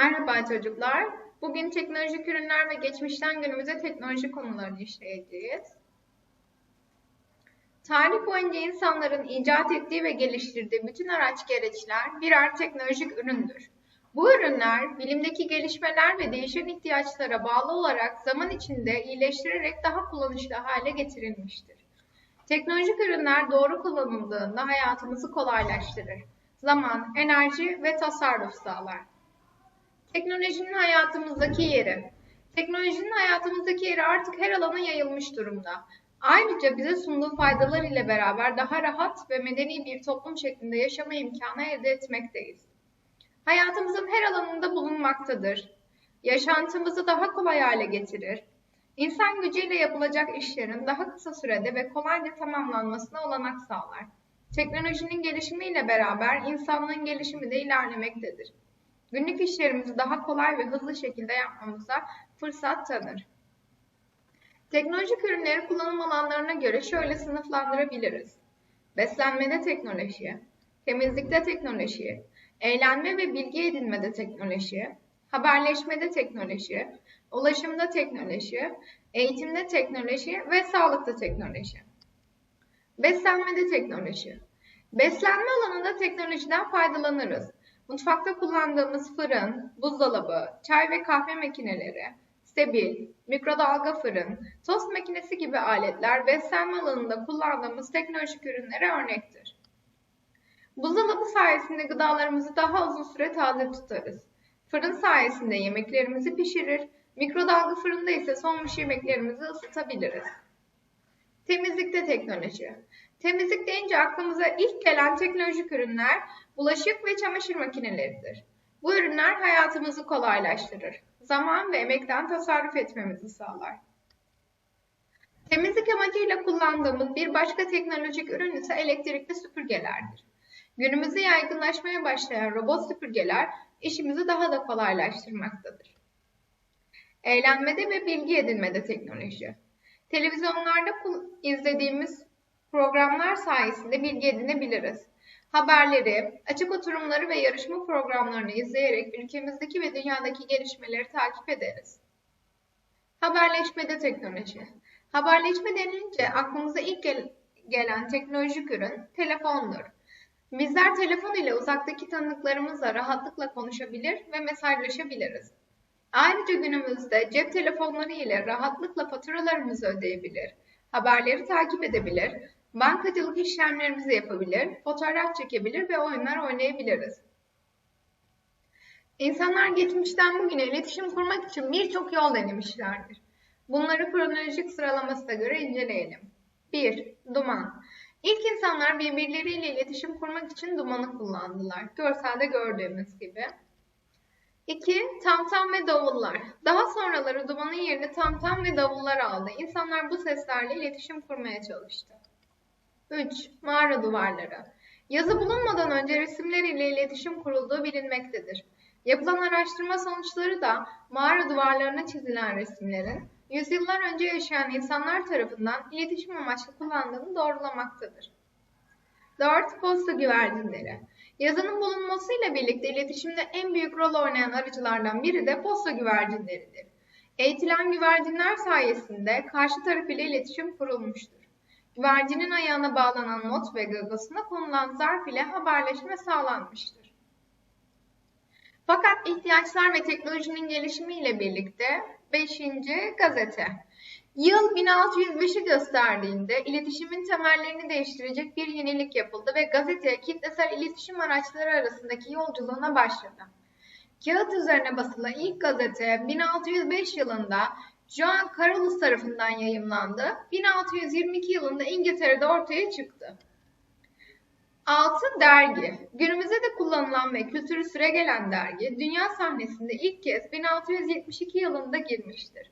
Merhaba çocuklar. Bugün teknolojik ürünler ve geçmişten günümüze teknoloji konularını işleyeceğiz. Tarih boyunca insanların icat ettiği ve geliştirdiği bütün araç gereçler birer teknolojik üründür. Bu ürünler bilimdeki gelişmeler ve değişen ihtiyaçlara bağlı olarak zaman içinde iyileştirerek daha kullanışlı hale getirilmiştir. Teknolojik ürünler doğru kullanıldığında hayatımızı kolaylaştırır. Zaman, enerji ve tasarruf sağlar. Teknolojinin hayatımızdaki yeri. Teknolojinin hayatımızdaki yeri artık her alana yayılmış durumda. Ayrıca bize sunduğu faydalar ile beraber daha rahat ve medeni bir toplum şeklinde yaşama imkanı elde etmekteyiz. Hayatımızın her alanında bulunmaktadır. Yaşantımızı daha kolay hale getirir. İnsan gücüyle yapılacak işlerin daha kısa sürede ve kolayca tamamlanmasına olanak sağlar. Teknolojinin gelişimiyle beraber insanlığın gelişimi de ilerlemektedir. Günlük işlerimizi daha kolay ve hızlı şekilde yapmamıza fırsat tanır. Teknolojik ürünleri kullanım alanlarına göre şöyle sınıflandırabiliriz. Beslenmede teknoloji, temizlikte teknoloji, eğlenme ve bilgi edinmede teknoloji, haberleşmede teknoloji, ulaşımda teknoloji, eğitimde teknoloji ve sağlıkta teknoloji. Beslenmede teknoloji. Beslenme alanında teknolojiden faydalanırız. Mutfakta kullandığımız fırın, buzdolabı, çay ve kahve makineleri, stebil, mikrodalga fırın, tost makinesi gibi aletler beslenme alanında kullandığımız teknolojik ürünlere örnektir. Buzdolabı sayesinde gıdalarımızı daha uzun süre taze tutarız. Fırın sayesinde yemeklerimizi pişirir, mikrodalga fırında ise sonmuş yemeklerimizi ısıtabiliriz. Temizlikte teknoloji. Temizlik deyince aklımıza ilk gelen teknolojik ürünler bulaşık ve çamaşır makineleridir. Bu ürünler hayatımızı kolaylaştırır. Zaman ve emekten tasarruf etmemizi sağlar. Temizlik amacıyla kullandığımız bir başka teknolojik ürün ise elektrikli süpürgelerdir. Günümüzde yaygınlaşmaya başlayan robot süpürgeler işimizi daha da kolaylaştırmaktadır. Eğlenmede ve bilgi edinmede teknoloji. Televizyonlarda izlediğimiz programlar sayesinde bilgi edinebiliriz. Haberleri, açık oturumları ve yarışma programlarını izleyerek ülkemizdeki ve dünyadaki gelişmeleri takip ederiz. Haberleşmede teknoloji. Haberleşme denince aklımıza ilk gel gelen teknolojik ürün telefondur. Bizler telefon ile uzaktaki tanıdıklarımızla rahatlıkla konuşabilir ve mesajlaşabiliriz. Ayrıca günümüzde cep telefonları ile rahatlıkla faturalarımızı ödeyebilir, haberleri takip edebilir, bankacılık işlemlerimizi yapabilir, fotoğraf çekebilir ve oyunlar oynayabiliriz. İnsanlar geçmişten bugüne iletişim kurmak için birçok yol denemişlerdir. Bunları kronolojik sıralamasına göre inceleyelim. 1. Duman. İlk insanlar birbirleriyle iletişim kurmak için dumanı kullandılar. Görselde gördüğümüz gibi. 2. Tamtam ve davullar. Daha sonraları dumanın yerini tamtam ve davullar aldı. İnsanlar bu seslerle iletişim kurmaya çalıştı. 3. Mağara duvarları. Yazı bulunmadan önce resimler ile iletişim kurulduğu bilinmektedir. Yapılan araştırma sonuçları da mağara duvarlarına çizilen resimlerin yüzyıllar önce yaşayan insanlar tarafından iletişim amaçlı kullandığını doğrulamaktadır. 4. Posta güvercinleri. Yazının bulunmasıyla birlikte iletişimde en büyük rol oynayan aracılardan biri de posta güvercinleridir. Eğitilen güvercinler sayesinde karşı taraf ile iletişim kurulmuştur. Güvercinin ayağına bağlanan not ve gagasına konulan zarf ile haberleşme sağlanmıştır. Fakat ihtiyaçlar ve teknolojinin gelişimiyle birlikte 5. Gazete Yıl 1605'i gösterdiğinde iletişimin temellerini değiştirecek bir yenilik yapıldı ve gazete kitlesel iletişim araçları arasındaki yolculuğuna başladı. Kağıt üzerine basılan ilk gazete 1605 yılında John Carolus tarafından yayımlandı. 1622 yılında İngiltere'de ortaya çıktı. 6. Dergi. Günümüzde de kullanılan ve kültürü süregelen dergi, dünya sahnesinde ilk kez 1672 yılında girmiştir.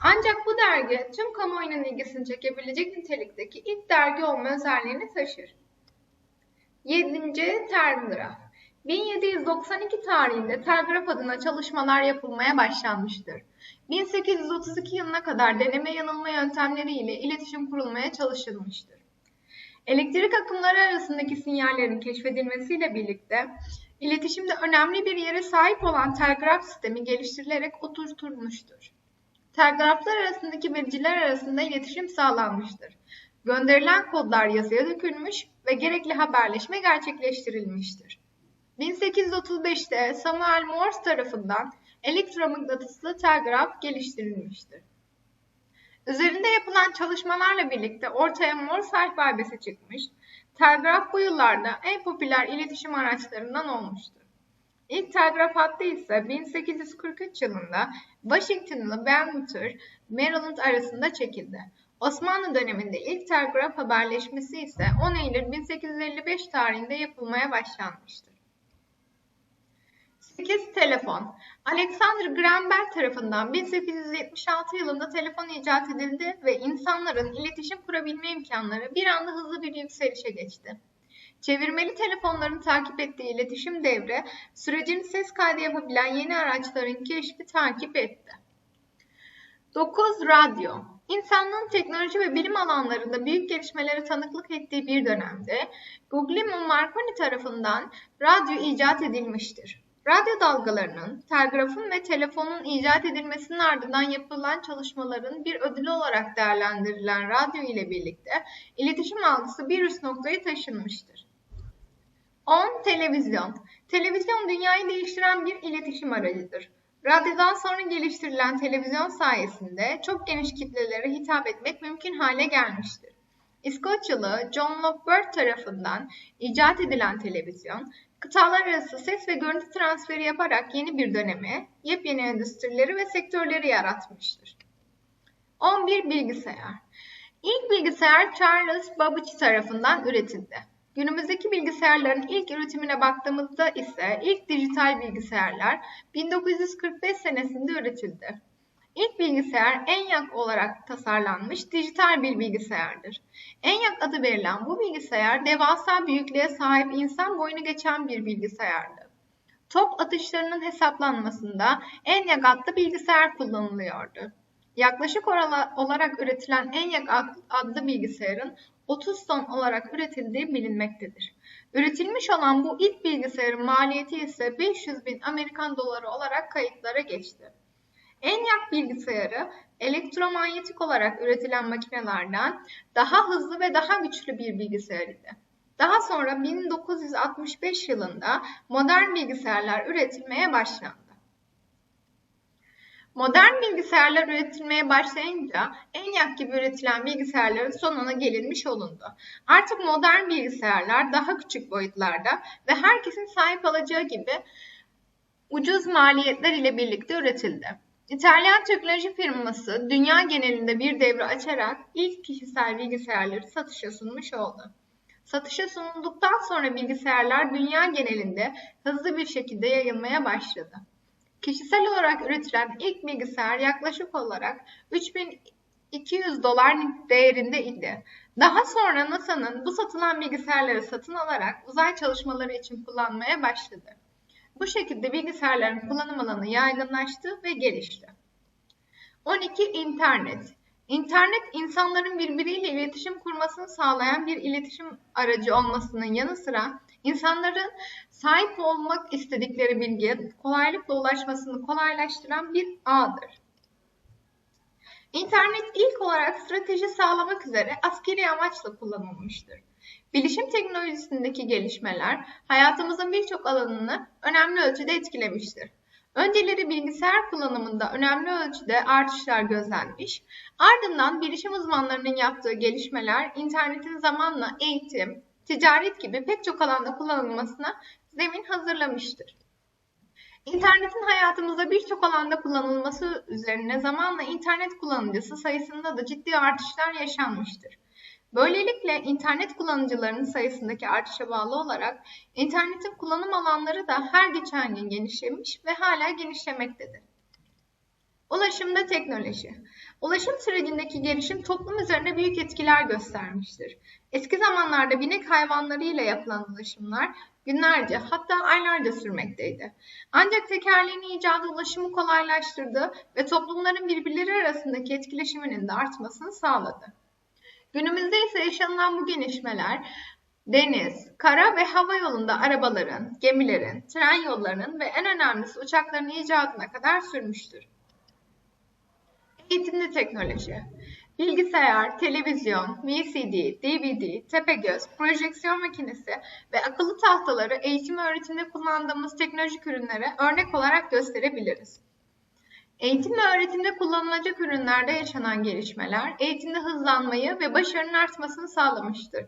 Ancak bu dergi tüm kamuoyunun ilgisini çekebilecek nitelikteki ilk dergi olma özelliğini taşır. 7. Telgraf 1792 tarihinde telgraf adına çalışmalar yapılmaya başlanmıştır. 1832 yılına kadar deneme yanılma yöntemleriyle iletişim kurulmaya çalışılmıştır. Elektrik akımları arasındaki sinyallerin keşfedilmesiyle birlikte iletişimde önemli bir yere sahip olan telgraf sistemi geliştirilerek oturtulmuştur. Telgraflar arasındaki vericiler arasında iletişim sağlanmıştır. Gönderilen kodlar yazıya dökülmüş ve gerekli haberleşme gerçekleştirilmiştir. 1835'te Samuel Morse tarafından elektromıknatıslı telgraf geliştirilmiştir. Üzerinde yapılan çalışmalarla birlikte ortaya Morse alfabesi çıkmış, telgraf bu yıllarda en popüler iletişim araçlarından olmuştur. İlk telgraf hattı ise 1843 yılında Washington'la Baltimore, Maryland arasında çekildi. Osmanlı döneminde ilk telgraf haberleşmesi ise 10 Eylül 1855 tarihinde yapılmaya başlanmıştır. 8. Telefon Alexander Graham Bell tarafından 1876 yılında telefon icat edildi ve insanların iletişim kurabilme imkanları bir anda hızlı bir yükselişe geçti. Çevirmeli telefonların takip ettiği iletişim devri, sürecin ses kaydı yapabilen yeni araçların keşfi takip etti. 9. Radyo İnsanlığın teknoloji ve bilim alanlarında büyük gelişmelere tanıklık ettiği bir dönemde Guglielmo Marconi tarafından radyo icat edilmiştir. Radyo dalgalarının, telgrafın ve telefonun icat edilmesinin ardından yapılan çalışmaların bir ödülü olarak değerlendirilen radyo ile birlikte iletişim algısı bir üst noktaya taşınmıştır. 10. Televizyon Televizyon dünyayı değiştiren bir iletişim aracıdır. Radyodan sonra geliştirilen televizyon sayesinde çok geniş kitlelere hitap etmek mümkün hale gelmiştir. İskoçyalı John Lockbird tarafından icat edilen televizyon, kıtalar arası ses ve görüntü transferi yaparak yeni bir dönemi, yepyeni endüstrileri ve sektörleri yaratmıştır. 11 bilgisayar İlk bilgisayar Charles Babbage tarafından üretildi. Günümüzdeki bilgisayarların ilk üretimine baktığımızda ise ilk dijital bilgisayarlar 1945 senesinde üretildi. İlk bilgisayar ENIAC olarak tasarlanmış dijital bir bilgisayardır. ENIAC adı verilen bu bilgisayar devasa büyüklüğe sahip insan boyunu geçen bir bilgisayardı. Top atışlarının hesaplanmasında ENIAC adlı bilgisayar kullanılıyordu. Yaklaşık olarak üretilen ENIAC adlı bilgisayarın 30 ton olarak üretildiği bilinmektedir. Üretilmiş olan bu ilk bilgisayarın maliyeti ise 500 bin Amerikan doları olarak kayıtlara geçti. ENIAC bilgisayarı elektromanyetik olarak üretilen makinelerden daha hızlı ve daha güçlü bir bilgisayar idi. Daha sonra 1965 yılında modern bilgisayarlar üretilmeye başlandı. Modern bilgisayarlar üretilmeye başlayınca ENIAC gibi üretilen bilgisayarların sonuna gelinmiş olundu. Artık modern bilgisayarlar daha küçük boyutlarda ve herkesin sahip alacağı gibi ucuz maliyetler ile birlikte üretildi. İtalyan teknoloji firması dünya genelinde bir devre açarak ilk kişisel bilgisayarları satışa sunmuş oldu. Satışa sunulduktan sonra bilgisayarlar dünya genelinde hızlı bir şekilde yayılmaya başladı. Kişisel olarak üretilen ilk bilgisayar yaklaşık olarak 3200 dolar değerinde idi. Daha sonra NASA'nın bu satılan bilgisayarları satın alarak uzay çalışmaları için kullanmaya başladı. Bu şekilde bilgisayarların kullanım alanı yaygınlaştı ve gelişti. 12. İnternet İnternet insanların birbiriyle iletişim kurmasını sağlayan bir iletişim aracı olmasının yanı sıra insanların sahip olmak istedikleri bilgiye kolaylıkla ulaşmasını kolaylaştıran bir ağdır. İnternet ilk olarak strateji sağlamak üzere askeri amaçla kullanılmıştır. Bilişim teknolojisindeki gelişmeler hayatımızın birçok alanını önemli ölçüde etkilemiştir. Önceleri bilgisayar kullanımında önemli ölçüde artışlar gözlenmiş, ardından bilişim uzmanlarının yaptığı gelişmeler internetin zamanla eğitim, ticaret gibi pek çok alanda kullanılmasına zemin hazırlamıştır. İnternetin hayatımızda birçok alanda kullanılması üzerine zamanla internet kullanıcısı sayısında da ciddi artışlar yaşanmıştır. Böylelikle internet kullanıcılarının sayısındaki artışa bağlı olarak internetin kullanım alanları da her geçen gün genişlemiş ve hala genişlemektedir. Ulaşımda teknoloji. Ulaşım sürecindeki gelişim toplum üzerinde büyük etkiler göstermiştir. Eski zamanlarda binek hayvanlarıyla yapılan ulaşımlar günlerce hatta aylarca sürmekteydi. Ancak tekerleğin icadı ulaşımı kolaylaştırdı ve toplumların birbirleri arasındaki etkileşiminin de artmasını sağladı. Günümüzde ise yaşanılan bu gelişmeler Deniz, kara ve hava yolunda arabaların, gemilerin, tren yollarının ve en önemlisi uçakların icadına kadar sürmüştür. Eğitimli teknoloji. Bilgisayar, televizyon, VCD, DVD, tepegöz, projeksiyon makinesi ve akıllı tahtaları eğitim öğretimde kullandığımız teknolojik ürünlere örnek olarak gösterebiliriz. Eğitim ve öğretimde kullanılacak ürünlerde yaşanan gelişmeler, eğitimde hızlanmayı ve başarının artmasını sağlamıştır.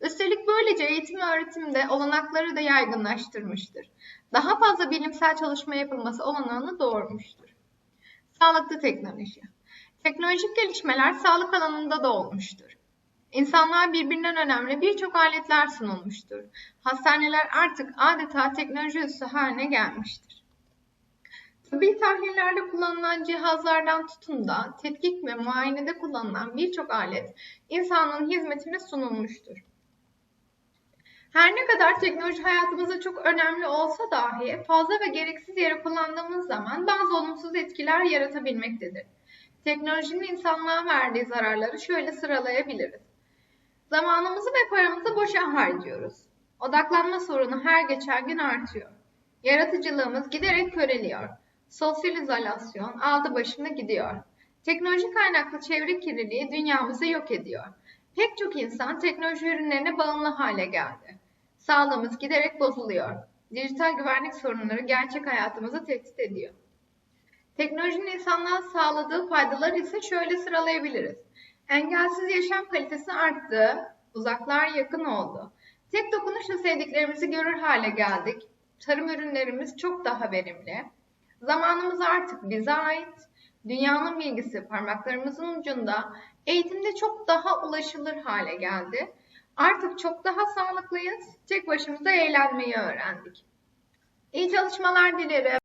Üstelik böylece eğitim ve öğretimde olanakları da yaygınlaştırmıştır. Daha fazla bilimsel çalışma yapılması olanağını doğurmuştur. Sağlıklı teknoloji. Teknolojik gelişmeler sağlık alanında da olmuştur. İnsanlar birbirinden önemli birçok aletler sunulmuştur. Hastaneler artık adeta teknoloji üssü haline gelmiştir. Tıbbi tahlillerde kullanılan cihazlardan tutun da tetkik ve muayenede kullanılan birçok alet insanlığın hizmetine sunulmuştur. Her ne kadar teknoloji hayatımızda çok önemli olsa dahi fazla ve gereksiz yere kullandığımız zaman bazı olumsuz etkiler yaratabilmektedir. Teknolojinin insanlığa verdiği zararları şöyle sıralayabiliriz. Zamanımızı ve paramızı boşa harcıyoruz. Odaklanma sorunu her geçen gün artıyor. Yaratıcılığımız giderek köreliyor. Sosyal izolasyon aldı başını gidiyor. Teknoloji kaynaklı çevre kirliliği dünyamızı yok ediyor. Pek çok insan teknoloji ürünlerine bağımlı hale geldi. Sağlığımız giderek bozuluyor. Dijital güvenlik sorunları gerçek hayatımızı tehdit ediyor. Teknolojinin insanlığa sağladığı faydaları ise şöyle sıralayabiliriz. Engelsiz yaşam kalitesi arttı, uzaklar yakın oldu. Tek dokunuşla sevdiklerimizi görür hale geldik. Tarım ürünlerimiz çok daha verimli. Zamanımız artık bize ait. Dünyanın bilgisi parmaklarımızın ucunda. Eğitimde çok daha ulaşılır hale geldi. Artık çok daha sağlıklıyız. Tek başımıza eğlenmeyi öğrendik. İyi çalışmalar dilerim.